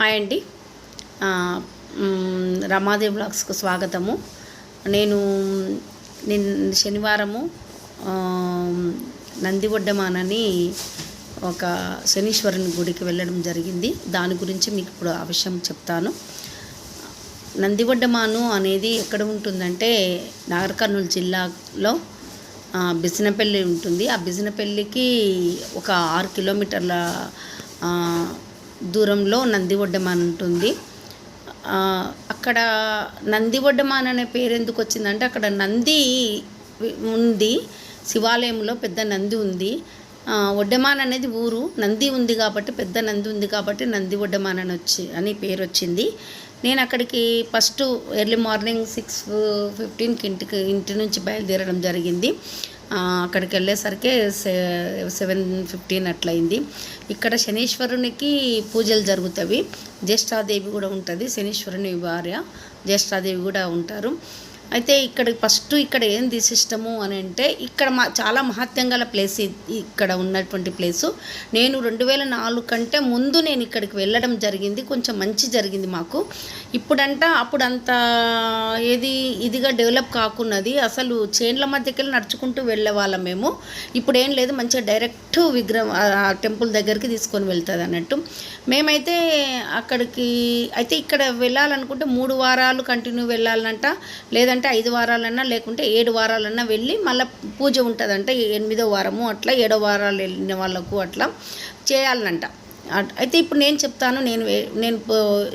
Hi అండి. రమాదేవ్ రమాదేవి బ్లాగ్స్కు స్వాగతము. నేను నిన్న శనివారము ఆ, నందివడ్డమానని ఒక శనీశ్వరుని గుడికి వెళ్ళడం జరిగింది. దాని గురించి మీకు ఇప్పుడు ఆ విషయం చెప్తాను. నందివడ్డమాను అనేది ఎక్కడ ఉంటుందంటే నాగర్ కర్నూలు జిల్లాలో బిజినపల్లి ఉంటుంది. ఆ బిజినపల్లికి ఒక ఆరు కిలోమీటర్ల దూరంలో నందివడ్డమాన్ ఉంటుంది. అక్కడ నందివడ్డమాన్ అనే పేరు ఎందుకు వచ్చిందంటే అక్కడ నంది ఉంది శివాలయంలో పెద్ద నంది ఉంది. ఆ, వడ్డమాన్ అనేది ఊరు నంది ఉంది కాబట్టి పెద్ద నంది ఉంది కాబట్టి నంది వడ్డమాన్ అని వచ్చి అని పేరు వచ్చింది. నేను అక్కడికి ఫస్ట్ ఎర్లీ మార్నింగ్ సిక్స్ ఫిఫ్టీన్కి ఇంటికి ఇంటి నుంచి బయలుదేరడం జరిగింది. అక్కడికి వెళ్ళేసరికి సెవెన్ ఫిఫ్టీన్ అట్లయింది. ఇక్కడ శనీశ్వరునికి పూజలు జరుగుతాయి జ్యేష్ఠాదేవి కూడా ఉంటుంది. శనీశ్వరుని భార్య జ్యేష్ఠాదేవి కూడా ఉంటారు. అయితే ఇక్కడ ఫస్ట్ ఇక్కడ ఏంది సిస్టము అని అంటే ఇక్కడ మా చాలా మహత్యం గల ప్లేస్ ఇక్కడ ఉన్నటువంటి ప్లేసు. నేను రెండు వేల నాలుగు కంటే ముందు నేను ఇక్కడికి వెళ్ళడం జరిగింది. కొంచెం మంచి జరిగింది మాకు. ఇప్పుడంట అప్పుడు అంత ఏది ఇదిగా డెవలప్ కాకున్నది అసలు చేన్ల మధ్యకెళ్ళి నడుచుకుంటూ వెళ్ళే వాళ్ళం మేము. ఇప్పుడు ఏం లేదు మంచిగా డైరెక్ట్ విగ్రహం టెంపుల్ దగ్గరికి తీసుకొని వెళ్తుంది అన్నట్టు. మేమైతే అక్కడికి అయితే ఇక్కడ వెళ్ళాలనుకుంటే మూడు వారాలు కంటిన్యూ వెళ్ళాలంట. లేదంటే ఐదు వారాలన్నా లేకుంటే ఏడు వారాలన్నా వెళ్ళి మళ్ళీ పూజ ఉంటుందంట ఎనిమిదో వారము అట్లా ఏడో వారాలు వెళ్ళిన వాళ్ళకు అట్లా చేయాలనంట. అట్- అయితే ఇప్పుడు నేను చెప్తాను నేను నేను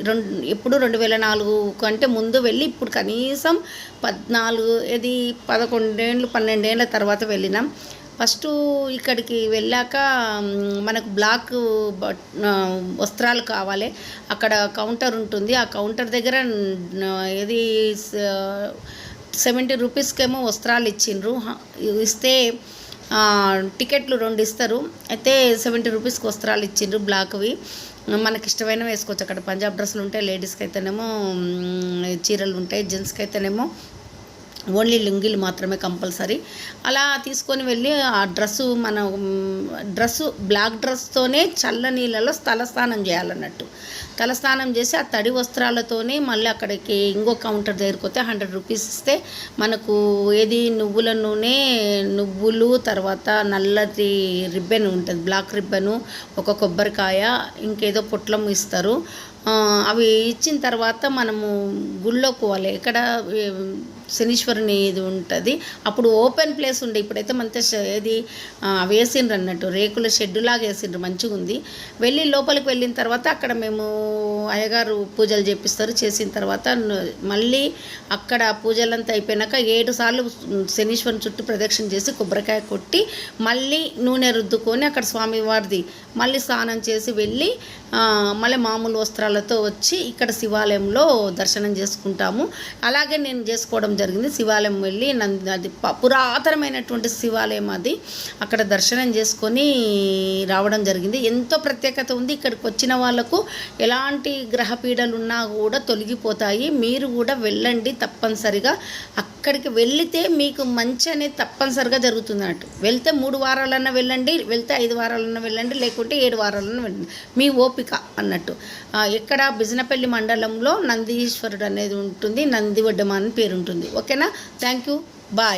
రెండు ఎప్పుడు రెండు వేల నాలుగు కంటే ముందు వెళ్ళి ఇప్పుడు కనీసం పద్నాలుగు ఇది పదకొండేళ్ళు పన్నెండేళ్ళ తర్వాత వెళ్ళినాం. ఫస్ట్ ఇక్కడికి వెళ్ళాక మనకు బ్లాక్ వస్త్రాలు కావాలి. అక్కడ కౌంటర్ ఉంటుంది. ఆ కౌంటర్ దగ్గర న- ఏది సెవెంటీ రూపీస్కేమో వస్త్రాలు ఇచ్చిండ్రు. ఇస్తే టికెట్లు రెండు ఇస్తారు. అయితే సెవెంటీ రూపీస్కి వస్త్రాలు ఇచ్చిండ్రు బ్లాక్వి. మనకి ఇష్టమైన వేసుకోవచ్చు. అక్కడ పంజాబ్ డ్రెస్సులు ఉంటాయి లేడీస్కి అయితేనేమో చీరలు ఉంటాయి జెంట్స్కి అయితేనేమో ఓన్లీ లుంగీలు మాత్రమే కంపల్సరీ. అలా తీసుకొని వెళ్ళి ఆ డ్రెస్సు మన డ్రెస్సు బ్లాక్ డ్రెస్తోనే చల్ల నీళ్ళలో తలస్నానం చేయాలన్నట్టు. తలస్నానం చేసి ఆ తడి వస్త్రాలతోనే మళ్ళీ అక్కడికి ఇంకో కౌంటర్ దగ్గరికి వస్తే హండ్రెడ్ రూపీస్ ఇస్తే మనకు ఏది నువ్వుల నూనె నువ్వులు తర్వాత నల్లటి రిబ్బన్ ఉంటుంది బ్లాక్ రిబ్బను ఒక కొబ్బరికాయ ఇంకేదో పొట్లం ఇస్తారు. అవి ఇచ్చిన తర్వాత మనము గుళ్ళోకి పోవాలి. ఎక్కడ శనీశ్వరుని ఇది ఉంటుంది. అప్పుడు ఓపెన్ ప్లేస్ ఉండే ఇప్పుడైతే మంత ఏది వేసిండ్రు అన్నట్టు రేకుల షెడ్డులాగా లాగా వేసిండ్రు మంచిగా ఉంది. వెళ్ళి లోపలికి వెళ్ళిన తర్వాత అక్కడ మేము అయ్యగారు పూజలు చేపిస్తారు. చేసిన తర్వాత మళ్ళీ అక్కడ పూజలంతా అయిపోయినాక ఏడు సార్లు శనీశ్వరుని చుట్టూ ప్రదక్షిణ చేసి కొబ్బరికాయ కొట్టి మళ్ళీ నూనె రుద్దుకొని అక్కడ స్వామివారిది మళ్ళీ స్నానం చేసి వెళ్ళి మళ్ళీ మామూలు వస్త్రాలతో వచ్చి ఇక్కడ శివాలయంలో దర్శనం చేసుకుంటాము. అలాగే నేను చేసుకోవడం జరిగింది. శివాలయం వెళ్ళి నంది అది పురాతనమైనటువంటి శివాలయం అది. అక్కడ దర్శనం చేసుకొని రావడం జరిగింది. ఎంతో ప్రత్యేకత ఉంది. ఇక్కడికి వచ్చిన వాళ్ళకు ఎలాంటి గ్రహపీడలు ఉన్నా కూడా తొలగిపోతాయి. మీరు కూడా వెళ్ళండి తప్పనిసరిగా. అక్కడికి వెళితే మీకు మంచి అనేది తప్పనిసరిగా జరుగుతుంది అన్నట్టు వెళ్తే మూడు వారాలన్నా వెళ్ళండి వెళ్తే ఐదు వారాలన్నా వెళ్ళండి లేకుంటే ఏడు వారాలన్నా వెళ్ళండి. మీ ఓపిక అన్నట్టు. ఇక్కడ ఎక్కడ బిజినపల్లి మండలంలో నందీశ్వరుడు అనేది ఉంటుంది. నందివడ్డమ అని పేరుంటుంది. ఓకేనా? Thank you bye.